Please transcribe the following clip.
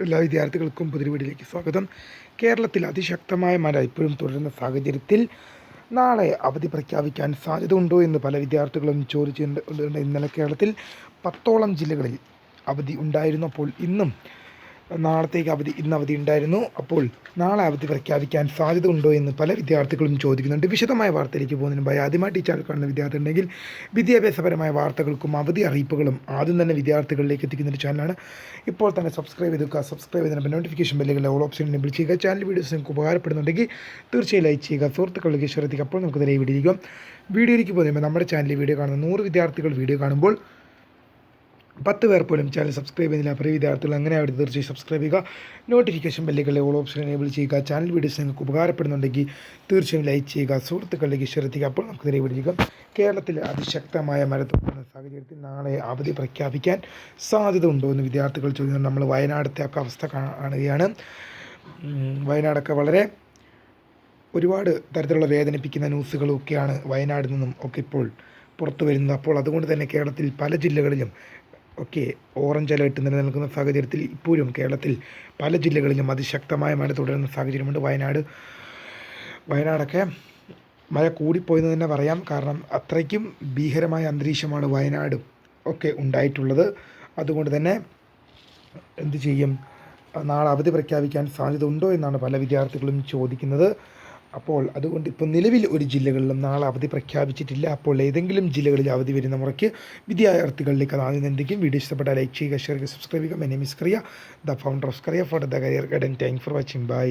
എല്ലാ വിദ്യാർത്ഥികൾക്കും പുതിയ വീഡിയോയിലേക്ക് സ്വാഗതം. കേരളത്തിൽ അതിശക്തമായ മഴ ഇപ്പോഴും തുടരുന്ന സാഹചര്യത്തിൽ നാളെ അവധി പ്രഖ്യാപിക്കാൻ സാധ്യത ഉണ്ടോ എന്ന് പല വിദ്യാർത്ഥികളും ചോദിച്ചിട്ടുണ്ട് ഇന്നലെ കേരളത്തിൽ പത്തോളം ജില്ലകളിൽ അവധി ഉണ്ടായിരുന്നപ്പോൾ ഇന്നും നാളത്തേക്ക് അവധി ഇന്ന് അവധി ഉണ്ടായിരുന്നു. അപ്പോൾ നാളെ അവധി പ്രഖ്യാപിക്കാൻ സാധ്യത ഉണ്ടോ എന്ന് പല വിദ്യാർത്ഥികളും ചോദിക്കുന്നുണ്ട്. വിശദമായ വാർത്തയിലേക്ക് പോകുന്നതിന് മുമ്പായി ആദ്യമായിട്ട് ഈ ചാനൽ കാണുന്ന വിദ്യാർത്ഥി ഉണ്ടെങ്കിൽ വിദ്യാഭ്യാസപരമായ വാർത്തകൾക്കും അവധി അറിയിപ്പുകളും ആദ്യം തന്നെ വിദ്യാർത്ഥികളിലേക്ക് എത്തിക്കുന്ന ഒരു ചാനലാണ്. ഇപ്പോൾ തന്നെ സബ്സ്ക്രൈബ് ചെയ്തുക സബ്സ്ക്രൈബ് ചെയ്തതിന് നോട്ടിഫിക്കേഷൻ ബെല്ലുകളിലെ ഓൾ ഓപ്ഷൻ എനേബിൾ ചെയ്യുക. ചാനൽ വീഡിയോസ് നിങ്ങൾക്ക് ഉപകാരപ്പെടുന്നുണ്ടെങ്കിൽ തീർച്ചയായും ലൈക്ക് ചെയ്യുക. സുഹൃത്തുക്കളിലേക്ക് ശ്രദ്ധിക്കുക. അപ്പോൾ നമുക്ക് നേരെ വീഡിയോ വീഡിയോയിലേക്ക് പോകുമ്പോൾ നമ്മുടെ ചാനലിൽ വീഡിയോ കാണുന്ന നൂറ് വിദ്യാർത്ഥികൾ വീഡിയോ കാണുമ്പോൾ പത്ത് പേർ പോലും ചാനൽ സബ്സ്ക്രൈബ് ചെയ്യുന്നില്ല. പ്രിയ വിദ്യാർത്ഥികൾ അങ്ങനെ അവിടെ തീർച്ചയായും സബ്സ്ക്രൈബ് ചെയ്യുക. നോട്ടിഫിക്കേഷൻ ബെല്ലുകളെ ഓൾ ഓപ്ഷൻ എനേബിൾ ചെയ്യുക. ചാനൽ വീഡിയോസ് നിങ്ങൾക്ക് ഉപകാരപ്പെടുന്നുണ്ടെങ്കിൽ തീർച്ചയായും ലൈക്ക് ചെയ്യുക. സുഹൃത്തുക്കളിലേക്ക് ശ്രദ്ധിക്കുക അപ്പോൾ നമുക്ക് നേരെ വിളിക്കാം കേരളത്തിൽ അതിശക്തമായ മഴ തുടരുന്ന സാഹചര്യത്തിൽ നാളെ അവധി പ്രഖ്യാപിക്കാൻ സാധ്യത ഉണ്ടോ എന്ന് വിദ്യാർത്ഥികൾ ചോദിക്കുന്നു നമ്മൾ വയനാടത്തെ ഒക്കെ അവസ്ഥ കാണുകയാണ്. വയനാടൊക്കെ വളരെ ഒരുപാട് തരത്തിലുള്ള വേദനിപ്പിക്കുന്ന ന്യൂസുകളൊക്കെയാണ് വയനാട് നിന്നും ഒക്കെ ഇപ്പോൾ പുറത്തു വരുന്നത് അപ്പോൾ അതുകൊണ്ട് തന്നെ കേരളത്തിൽ പല ജില്ലകളിലും ഒക്കെ ഓറഞ്ച് അലേർട്ട് നിലനിൽക്കുന്ന സാഹചര്യത്തിൽ ഇപ്പോഴും കേരളത്തിൽ പല ജില്ലകളിലും അതിശക്തമായ മഴ തുടരുന്ന സാഹചര്യമുണ്ട്. വയനാട് വയനാടൊക്കെ മഴ കൂടിപ്പോയെന്ന് തന്നെ പറയാം. കാരണം അത്രയ്ക്കും ഭീകരമായ അന്തരീക്ഷമാണ് വയനാട് ഒക്കെ ഉണ്ടായിട്ടുള്ളത്. അതുകൊണ്ട് തന്നെ എന്തു ചെയ്യും? നാളെ അവധി പ്രഖ്യാപിക്കാൻ സാധ്യത ഉണ്ടോ എന്നാണ് പല വിദ്യാർത്ഥികളും ചോദിക്കുന്നത്. അപ്പോൾ അതുകൊണ്ട് ഇപ്പോൾ നിലവിൽ ഒരു ജില്ലകളിലും നാളെ അവധി പ്രഖ്യാപിച്ചിട്ടില്ല. അപ്പോൾ ഏതെങ്കിലും ജില്ലകളിൽ അവധി വരുന്ന മുറയ്ക്ക് വിദ്യാർത്ഥികളിലേക്ക് അത് ആദ്യം എന്തെങ്കിലും വീഡിയോ ഇഷ്ടപ്പെട്ടാൽ ലൈക്ക് ചെയ്യുക ഷെയർ ചെയ്യുക സബ്സ്ക്രൈബ് ചെയ്യുക. My name is Kariya the founder of Kariya for the career guidance thank for watching bye